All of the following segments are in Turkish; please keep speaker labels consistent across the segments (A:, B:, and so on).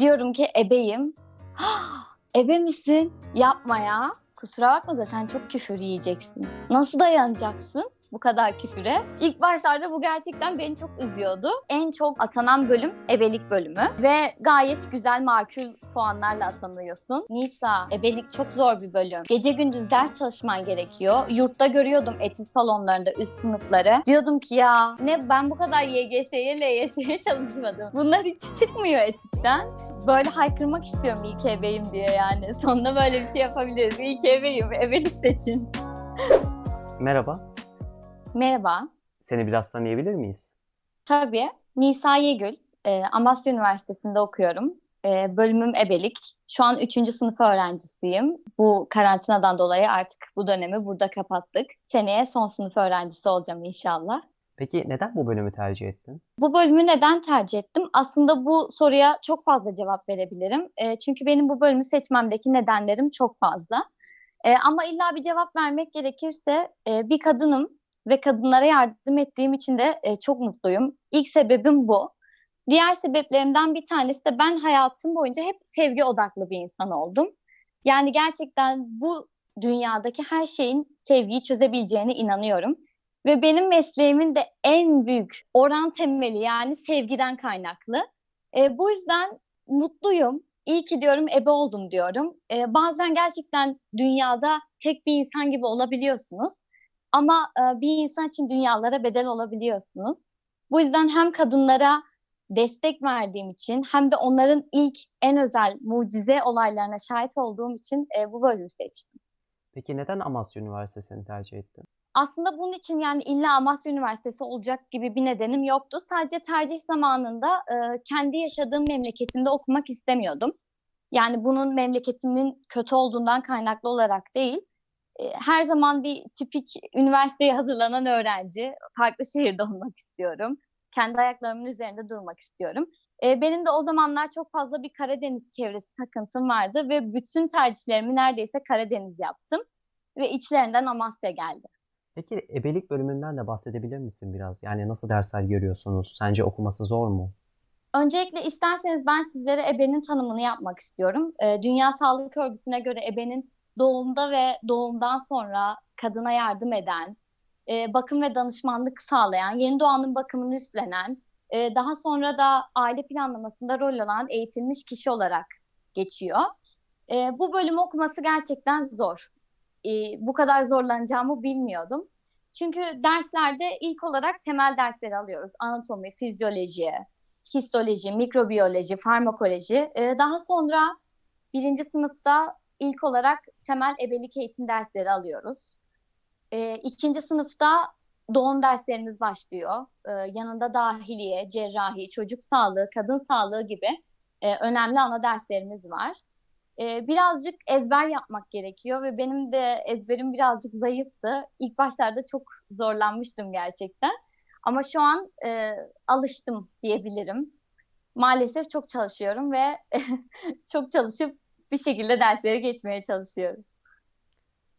A: Diyorum ki ebeyim. Ebe misin? Yapma ya. Kusura bakma da sen çok küfür yiyeceksin. Nasıl dayanacaksın? Bu kadar küfüre. İlk başlarda bu gerçekten beni çok üzüyordu. En çok atanan bölüm ebelik bölümü ve gayet güzel makul puanlarla atanıyorsun. Nisa, ebelik çok zor bir bölüm. Gece gündüz ders çalışman gerekiyor. Yurtta görüyordum etüt salonlarında üst sınıfları. Diyordum ki ya ne ben bu kadar YGS'ye, LYS'ye çalışmadım. Bunlar hiç çıkmıyor etütten böyle haykırmak istiyorum ilk ebeyim diye yani. Sonunda böyle bir şey yapabiliriz. İlk ebeyim, ebelik seçin.
B: Merhaba,
A: Merhaba.
B: seni biraz tanıyabilir miyiz?
A: Tabii. Nisa Yegül. E, Amasya Üniversitesi'nde okuyorum. E, bölümüm ebelik. Şu an 3. sınıf öğrencisiyim. Bu karantinadan dolayı artık bu dönemi burada kapattık. Seneye son sınıf öğrencisi olacağım inşallah.
B: Peki neden bu bölümü tercih ettin?
A: Bu bölümü neden tercih ettim? Aslında bu soruya çok fazla cevap verebilirim. E, çünkü benim bu bölümü seçmemdeki nedenlerim çok fazla. E, ama illa bir cevap vermek gerekirse e, bir kadınım ve kadınlara yardım ettiğim için de e, çok mutluyum. İlk sebebim bu. Diğer sebeplerimden bir tanesi de ben hayatım boyunca hep sevgi odaklı bir insan oldum. Yani gerçekten bu dünyadaki her şeyin sevgiyi çözebileceğine inanıyorum. Ve benim mesleğimin de en büyük oran temeli yani sevgiden kaynaklı. E, bu yüzden mutluyum. İyi ki diyorum ebe oldum diyorum. E, bazen gerçekten dünyada tek bir insan gibi olabiliyorsunuz. Ama e, bir insan için dünyalara bedel olabiliyorsunuz. Bu yüzden hem kadınlara destek verdiğim için hem de onların ilk en özel mucize olaylarına şahit olduğum için e, bu bölümü seçtim.
B: Peki neden Amasya Üniversitesi'ni tercih ettin?
A: Aslında bunun için yani illa Amasya Üniversitesi olacak gibi bir nedenim yoktu. Sadece tercih zamanında e, kendi yaşadığım memleketimde okumak istemiyordum. Yani bunun memleketimin kötü olduğundan kaynaklı olarak değil. E, her zaman bir tipik üniversiteye hazırlanan öğrenci, farklı şehirde olmak istiyorum. Kendi ayaklarımın üzerinde durmak istiyorum. E, benim de o zamanlar çok fazla bir Karadeniz çevresi takıntım vardı ve bütün tercihlerimi neredeyse Karadeniz yaptım. Ve içlerinden Amasya geldi.
B: Peki ebelik bölümünden de bahsedebilir misin biraz? Yani nasıl dersler görüyorsunuz? Sence okuması zor mu?
A: Öncelikle isterseniz ben sizlere ebenin tanımını yapmak istiyorum. E, Dünya Sağlık Örgütü'ne göre ebenin doğumda ve doğumdan sonra kadına yardım eden, e, bakım ve danışmanlık sağlayan, yeni doğanın bakımını üstlenen, e, daha sonra da aile planlamasında rol alan eğitilmiş kişi olarak geçiyor. E, bu bölümü okuması gerçekten zor. E, bu kadar zorlanacağımı bilmiyordum. Çünkü derslerde ilk olarak temel dersleri alıyoruz. Anatomi, fizyoloji, histoloji, mikrobiyoloji, farmakoloji. E, daha sonra birinci sınıfta ilk olarak temel ebelik eğitim dersleri alıyoruz. E, ikinci sınıfta doğum derslerimiz başlıyor. E, yanında dahiliye, cerrahi, çocuk sağlığı, kadın sağlığı gibi e, önemli ana derslerimiz var. E, birazcık ezber yapmak gerekiyor ve benim de ezberim birazcık zayıftı. İlk başlarda çok zorlanmıştım gerçekten. Ama şu an e, alıştım diyebilirim. Maalesef çok çalışıyorum ve çok çalışıp bir şekilde dersleri geçmeye çalışıyorum.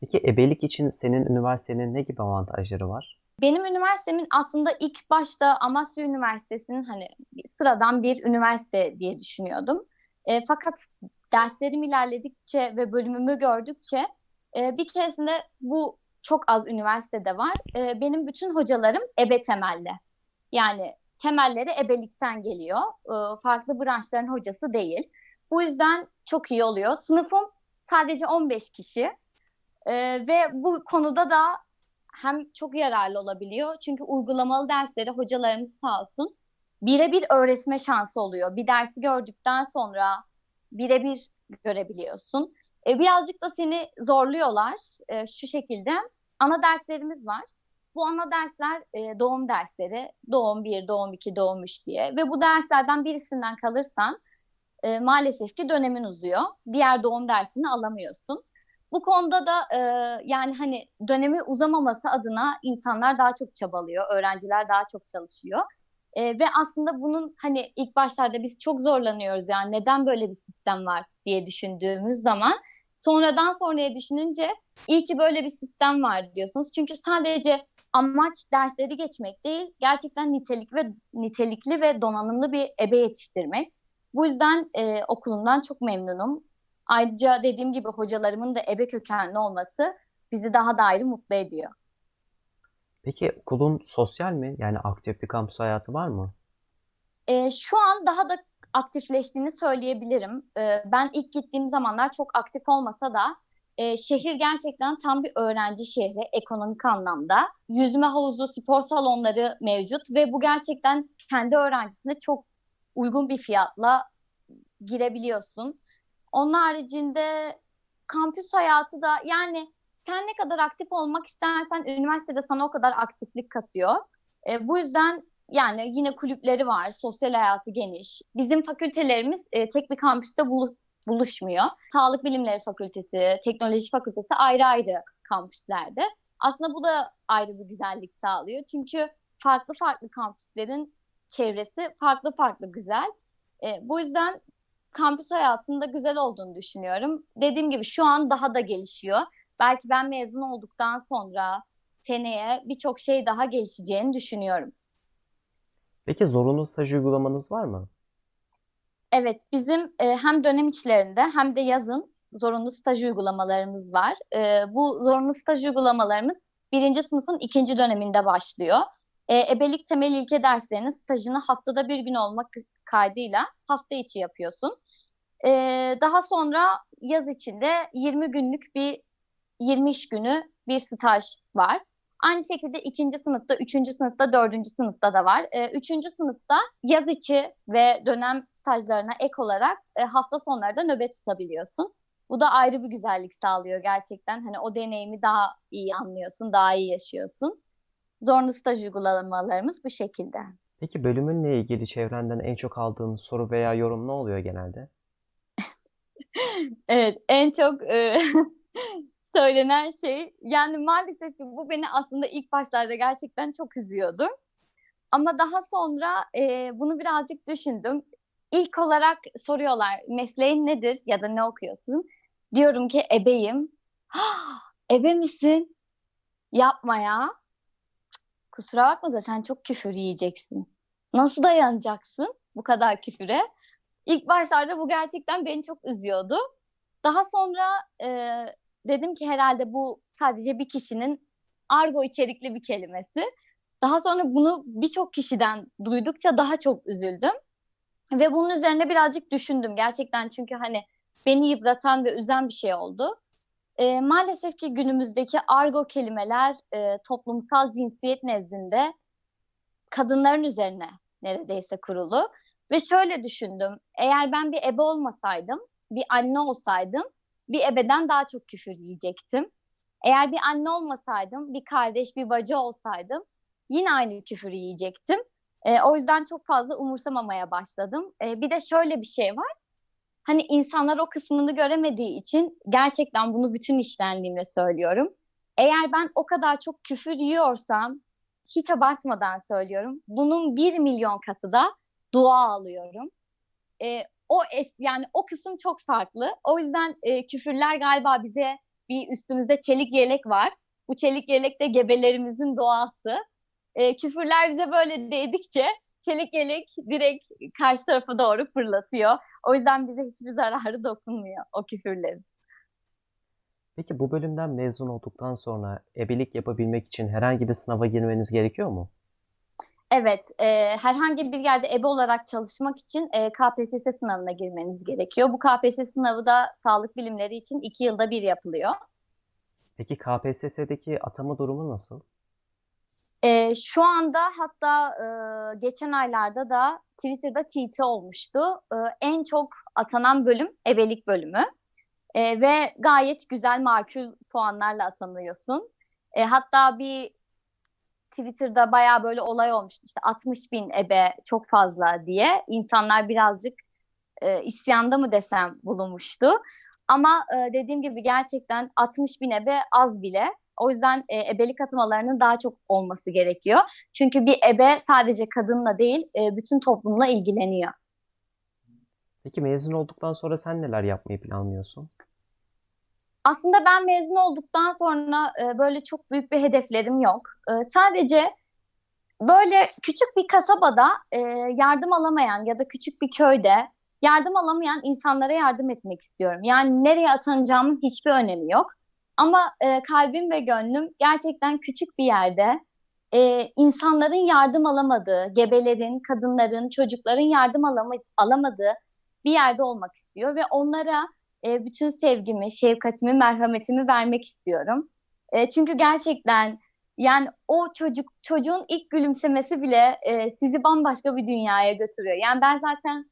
B: Peki ebelik için senin üniversitenin ne gibi avantajları var?
A: Benim üniversitemin aslında ilk başta Amasya Üniversitesi'nin hani sıradan bir üniversite diye düşünüyordum. E, fakat derslerim ilerledikçe ve bölümümü gördükçe e, bir keresinde bu çok az üniversitede var. E, benim bütün hocalarım ebe temelli. Yani temelleri ebelikten geliyor. E, farklı branşların hocası değil. Bu yüzden çok iyi oluyor. Sınıfım sadece 15 kişi ee, ve bu konuda da hem çok yararlı olabiliyor çünkü uygulamalı dersleri hocalarımız sağ olsun birebir öğretme şansı oluyor. Bir dersi gördükten sonra birebir görebiliyorsun. Ee, birazcık da seni zorluyorlar ee, şu şekilde. Ana derslerimiz var. Bu ana dersler e, doğum dersleri. Doğum 1, doğum 2, doğum 3 diye. Ve bu derslerden birisinden kalırsan e, maalesef ki dönemin uzuyor. Diğer doğum dersini alamıyorsun. Bu konuda da e, yani hani dönemi uzamaması adına insanlar daha çok çabalıyor, öğrenciler daha çok çalışıyor. E, ve aslında bunun hani ilk başlarda biz çok zorlanıyoruz yani neden böyle bir sistem var diye düşündüğümüz zaman sonradan sonraya düşününce iyi ki böyle bir sistem var diyorsunuz. Çünkü sadece amaç dersleri geçmek değil, gerçekten nitelik ve nitelikli ve donanımlı bir ebe yetiştirmek. Bu yüzden e, okulumdan çok memnunum. Ayrıca dediğim gibi hocalarımın da ebe kökenli olması bizi daha da ayrı mutlu ediyor.
B: Peki okulun sosyal mi? Yani aktif bir kampüs hayatı var mı?
A: E, şu an daha da aktifleştiğini söyleyebilirim. E, ben ilk gittiğim zamanlar çok aktif olmasa da e, şehir gerçekten tam bir öğrenci şehri ekonomik anlamda. Yüzme havuzu, spor salonları mevcut ve bu gerçekten kendi öğrencisine çok uygun bir fiyatla girebiliyorsun. Onun haricinde kampüs hayatı da yani sen ne kadar aktif olmak istersen üniversitede sana o kadar aktiflik katıyor. E, bu yüzden yani yine kulüpleri var, sosyal hayatı geniş. Bizim fakültelerimiz e, tek bir kampüste buluş, buluşmuyor. Sağlık Bilimleri Fakültesi, Teknoloji Fakültesi ayrı ayrı kampüslerde. Aslında bu da ayrı bir güzellik sağlıyor. Çünkü farklı farklı kampüslerin çevresi farklı farklı güzel. E, bu yüzden kampüs hayatında güzel olduğunu düşünüyorum. Dediğim gibi şu an daha da gelişiyor. Belki ben mezun olduktan sonra seneye birçok şey daha gelişeceğini düşünüyorum.
B: Peki zorunlu staj uygulamanız var mı?
A: Evet, bizim e, hem dönem içlerinde hem de yazın zorunlu staj uygulamalarımız var. E, bu zorunlu staj uygulamalarımız birinci sınıfın ikinci döneminde başlıyor. E, ebelik temel ilke derslerinin stajını haftada bir gün olmak kaydıyla hafta içi yapıyorsun. E, daha sonra yaz içinde 20 günlük bir 20 iş günü bir staj var. Aynı şekilde ikinci sınıfta, üçüncü sınıfta, dördüncü sınıfta da var. E, üçüncü sınıfta yaz içi ve dönem stajlarına ek olarak e, hafta sonları da nöbet tutabiliyorsun. Bu da ayrı bir güzellik sağlıyor gerçekten. Hani o deneyimi daha iyi anlıyorsun, daha iyi yaşıyorsun. Zorunlu staj uygulamalarımız bu şekilde.
B: Peki bölümünle ilgili çevrenden en çok aldığın soru veya yorum ne oluyor genelde?
A: Evet, en çok e, söylenen şey yani maalesef ki bu beni aslında ilk başlarda gerçekten çok üzüyordu. Ama daha sonra e, bunu birazcık düşündüm. İlk olarak soruyorlar mesleğin nedir ya da ne okuyorsun? Diyorum ki ebeyim. Ebe misin? Yapma ya. Kusura bakma da sen çok küfür yiyeceksin. Nasıl dayanacaksın bu kadar küfüre? İlk başlarda bu gerçekten beni çok üzüyordu. Daha sonra e, dedim ki herhalde bu sadece bir kişinin argo içerikli bir kelimesi. Daha sonra bunu birçok kişiden duydukça daha çok üzüldüm. Ve bunun üzerine birazcık düşündüm gerçekten çünkü hani beni yıpratan ve üzen bir şey oldu. E, maalesef ki günümüzdeki argo kelimeler e, toplumsal cinsiyet nezdinde kadınların üzerine neredeyse kurulu. Ve şöyle düşündüm, eğer ben bir ebe olmasaydım, bir anne olsaydım bir ebeden daha çok küfür yiyecektim. Eğer bir anne olmasaydım, bir kardeş, bir bacı olsaydım yine aynı küfürü yiyecektim. E, o yüzden çok fazla umursamamaya başladım. E, bir de şöyle bir şey var. Hani insanlar o kısmını göremediği için gerçekten bunu bütün işlendiğimle söylüyorum. Eğer ben o kadar çok küfür yiyorsam hiç abartmadan söylüyorum. Bunun bir milyon katı da dua alıyorum. E, o es, yani o kısım çok farklı. O yüzden e, küfürler galiba bize bir üstümüzde çelik yelek var. Bu çelik yelek de gebelerimizin doğası. E, küfürler bize böyle değdikçe çelik yelek direkt karşı tarafa doğru fırlatıyor. O yüzden bize hiçbir zararı dokunmuyor o küfürlerin.
B: Peki bu bölümden mezun olduktan sonra ebelik yapabilmek için herhangi bir sınava girmeniz gerekiyor mu?
A: Evet, e, herhangi bir yerde ebe olarak çalışmak için e, KPSS sınavına girmeniz gerekiyor. Bu KPSS sınavı da sağlık bilimleri için iki yılda bir yapılıyor.
B: Peki KPSS'deki atama durumu nasıl?
A: E, şu anda hatta e, geçen aylarda da Twitter'da TT olmuştu. E, en çok atanan bölüm ebelik bölümü. E, ve gayet güzel makul puanlarla atanıyorsun. E, hatta bir Twitter'da baya böyle olay olmuştu. İşte 60 bin ebe çok fazla diye. insanlar birazcık e, isyanda mı desem bulunmuştu. Ama e, dediğim gibi gerçekten 60 bin ebe az bile. O yüzden e, ebelik atamalarının daha çok olması gerekiyor. Çünkü bir ebe sadece kadınla değil e, bütün toplumla ilgileniyor.
B: Peki mezun olduktan sonra sen neler yapmayı planlıyorsun?
A: Aslında ben mezun olduktan sonra e, böyle çok büyük bir hedeflerim yok. E, sadece böyle küçük bir kasabada e, yardım alamayan ya da küçük bir köyde yardım alamayan insanlara yardım etmek istiyorum. Yani nereye atanacağımın hiçbir önemi yok. Ama e, kalbim ve gönlüm gerçekten küçük bir yerde e, insanların yardım alamadığı, gebelerin, kadınların, çocukların yardım alama, alamadığı bir yerde olmak istiyor ve onlara e, bütün sevgimi, şefkatimi, merhametimi vermek istiyorum. E, çünkü gerçekten yani o çocuk çocuğun ilk gülümsemesi bile e, sizi bambaşka bir dünyaya götürüyor. Yani ben zaten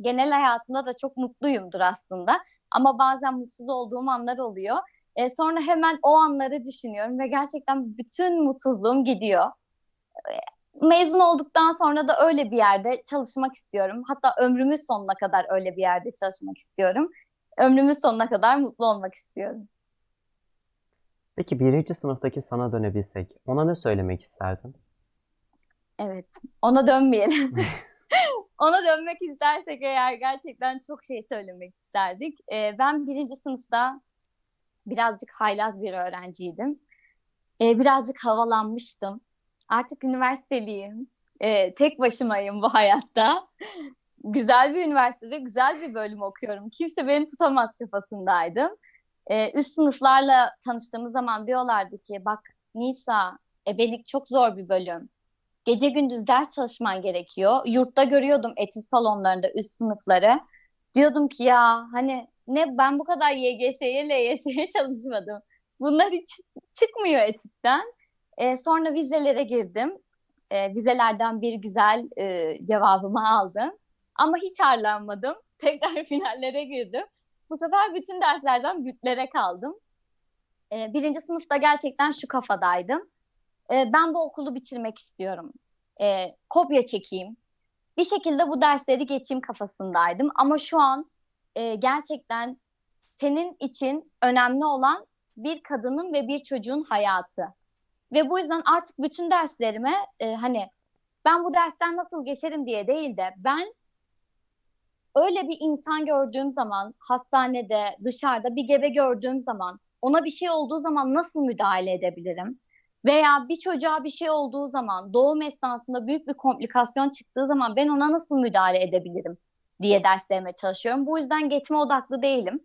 A: genel hayatımda da çok mutluyumdur aslında. Ama bazen mutsuz olduğum anlar oluyor. E, sonra hemen o anları düşünüyorum ve gerçekten bütün mutsuzluğum gidiyor. E, mezun olduktan sonra da öyle bir yerde çalışmak istiyorum. Hatta ömrümün sonuna kadar öyle bir yerde çalışmak istiyorum. Ömrümün sonuna kadar mutlu olmak istiyorum.
B: Peki birinci sınıftaki sana dönebilsek, ona ne söylemek isterdin?
A: Evet, ona dönmeyelim. Ona dönmek istersek eğer gerçekten çok şey söylemek isterdik. Ee, ben birinci sınıfta birazcık haylaz bir öğrenciydim. Ee, birazcık havalanmıştım. Artık üniversiteliyim. Ee, tek başımayım bu hayatta. güzel bir üniversitede güzel bir bölüm okuyorum. Kimse beni tutamaz kafasındaydım. Ee, üst sınıflarla tanıştığımız zaman diyorlardı ki bak Nisa ebelik çok zor bir bölüm Gece gündüz ders çalışman gerekiyor. Yurtta görüyordum etüt salonlarında üst sınıfları. Diyordum ki ya hani ne ben bu kadar YGS'ye, LYS'ye çalışmadım. Bunlar hiç çıkmıyor etütten. E, sonra vizelere girdim. E, vizelerden bir güzel e, cevabımı aldım. Ama hiç harlanmadım. Tekrar finallere girdim. Bu sefer bütün derslerden bütlere kaldım. E, birinci sınıfta gerçekten şu kafadaydım e, ben bu okulu bitirmek istiyorum. E, kopya çekeyim. Bir şekilde bu dersleri geçeyim kafasındaydım. Ama şu an e, gerçekten senin için önemli olan bir kadının ve bir çocuğun hayatı. Ve bu yüzden artık bütün derslerime e, hani ben bu dersten nasıl geçerim diye değil de ben öyle bir insan gördüğüm zaman hastanede, dışarıda bir gebe gördüğüm zaman ona bir şey olduğu zaman nasıl müdahale edebilirim? Veya bir çocuğa bir şey olduğu zaman, doğum esnasında büyük bir komplikasyon çıktığı zaman ben ona nasıl müdahale edebilirim diye derslerime çalışıyorum. Bu yüzden geçme odaklı değilim.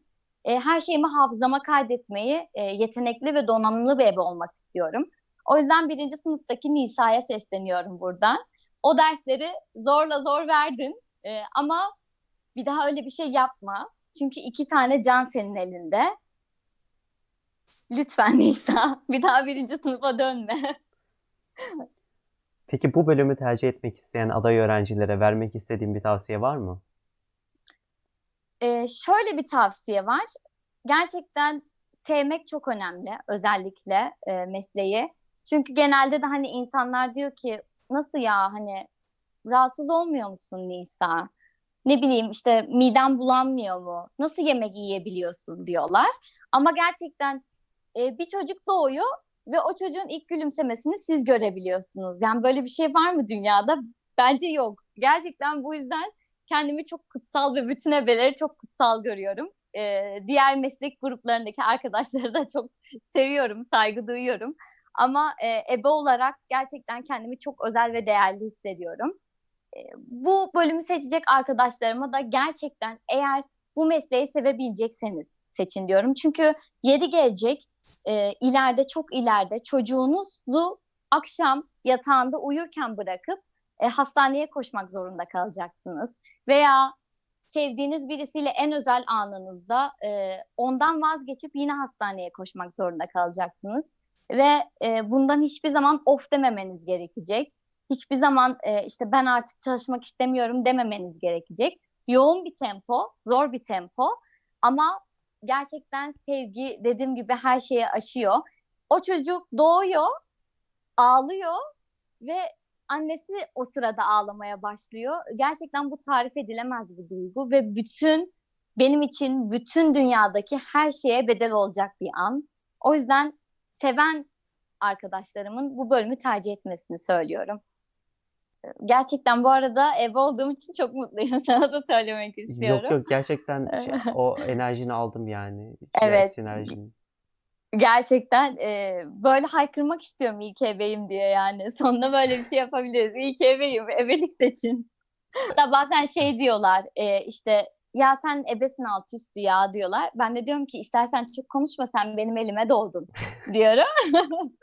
A: E, her şeyimi hafızama kaydetmeyi e, yetenekli ve donanımlı bir ebe olmak istiyorum. O yüzden birinci sınıftaki Nisa'ya sesleniyorum buradan. O dersleri zorla zor verdin e, ama bir daha öyle bir şey yapma. Çünkü iki tane can senin elinde. Lütfen Nisa bir daha birinci sınıfa dönme.
B: Peki bu bölümü tercih etmek isteyen aday öğrencilere vermek istediğin bir tavsiye var mı?
A: Ee, şöyle bir tavsiye var. Gerçekten sevmek çok önemli özellikle e, mesleği. Çünkü genelde de hani insanlar diyor ki nasıl ya hani rahatsız olmuyor musun Nisa? Ne bileyim işte miden bulanmıyor mu? Nasıl yemek yiyebiliyorsun diyorlar. Ama gerçekten e, bir çocuk doğuyor ve o çocuğun ilk gülümsemesini siz görebiliyorsunuz. Yani böyle bir şey var mı dünyada? Bence yok. Gerçekten bu yüzden kendimi çok kutsal ve bütün ebeleri çok kutsal görüyorum. Ee, diğer meslek gruplarındaki arkadaşları da çok seviyorum, saygı duyuyorum. Ama e, ebe olarak gerçekten kendimi çok özel ve değerli hissediyorum. E, bu bölümü seçecek arkadaşlarıma da gerçekten eğer bu mesleği sevebilecekseniz seçin diyorum. Çünkü yeri gelecek e, ileride çok ileride çocuğunuzu akşam yatağında uyurken bırakıp e, hastaneye koşmak zorunda kalacaksınız. Veya sevdiğiniz birisiyle en özel anınızda e, ondan vazgeçip yine hastaneye koşmak zorunda kalacaksınız. Ve e, bundan hiçbir zaman of dememeniz gerekecek. Hiçbir zaman e, işte ben artık çalışmak istemiyorum dememeniz gerekecek. Yoğun bir tempo, zor bir tempo ama gerçekten sevgi dediğim gibi her şeye aşıyor. O çocuk doğuyor, ağlıyor ve annesi o sırada ağlamaya başlıyor. Gerçekten bu tarif edilemez bir duygu ve bütün benim için bütün dünyadaki her şeye bedel olacak bir an. O yüzden seven arkadaşlarımın bu bölümü tercih etmesini söylüyorum. Gerçekten bu arada ev olduğum için çok mutluyum. Sana da söylemek istiyorum.
B: Yok yok gerçekten şey, o enerjini aldım yani.
A: Evet.
B: Sinerjini.
A: Gerçekten e, böyle haykırmak istiyorum ilk ebeyim diye yani. Sonunda böyle bir şey yapabiliriz. İlk ebeyim, ebelik seçin. Hatta bazen şey diyorlar e, işte ya sen ebesin altı üstü ya diyorlar. Ben de diyorum ki istersen çok konuşma sen benim elime doğdun diyorum.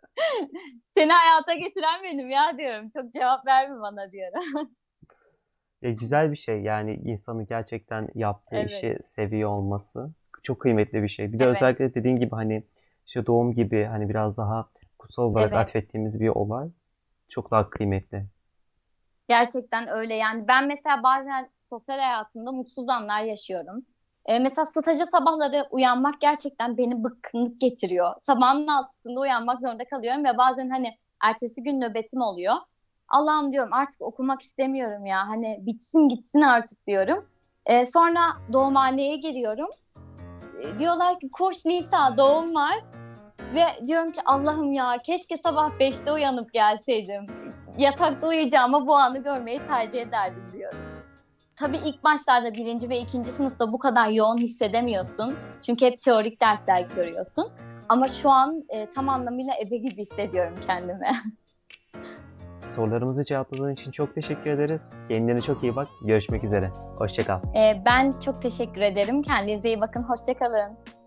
A: Seni hayata getiren benim ya diyorum. Çok cevap verme bana diyorum.
B: Ya güzel bir şey yani insanın gerçekten yaptığı
A: Evet.
B: işi seviyor olması çok kıymetli bir şey. Bir de
A: Evet.
B: özellikle dediğin gibi hani işte doğum gibi hani biraz daha kutsal olarak
A: Evet.
B: atfettiğimiz bir olay çok daha kıymetli.
A: Gerçekten öyle yani ben mesela bazen sosyal hayatımda mutsuz anlar yaşıyorum. Ee, mesela staja sabahları uyanmak gerçekten beni bıkkınlık getiriyor. Sabahın altısında uyanmak zorunda kalıyorum ve bazen hani ertesi gün nöbetim oluyor. Allah'ım diyorum artık okumak istemiyorum ya hani bitsin gitsin artık diyorum. Ee, sonra doğumhaneye giriyorum. Ee, diyorlar ki koş Nisa doğum var. Ve diyorum ki Allah'ım ya keşke sabah 5'te uyanıp gelseydim. Yatakta uyuyacağıma bu anı görmeyi tercih ederdim diyorum. Tabii ilk başlarda birinci ve ikinci sınıfta bu kadar yoğun hissedemiyorsun. Çünkü hep teorik dersler görüyorsun. Ama şu an e, tam anlamıyla ebe gibi hissediyorum kendimi.
B: Sorularımızı cevapladığın için çok teşekkür ederiz. Kendine çok iyi bak. Görüşmek üzere. Hoşça kal.
A: E, ben çok teşekkür ederim. Kendinize iyi bakın. Hoşçakalın.